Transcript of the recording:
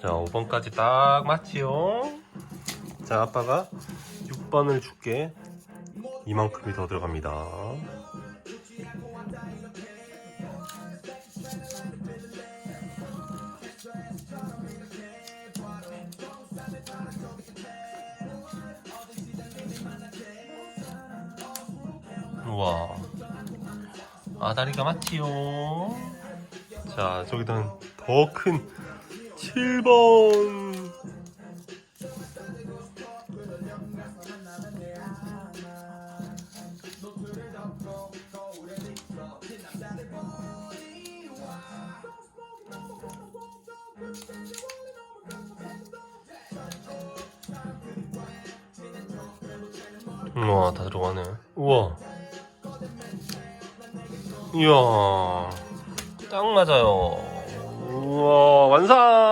자, 5번까지 딱 맞지요? 자, 아빠가 6번을 줄게. 이만큼이 더 들어갑니다. 우와. 아다리가 맞지요? 자, 저기다는 더 큰 7번. 우와, 다 들어가네. 우와. 이야, 딱 맞아요. 우와, 완성!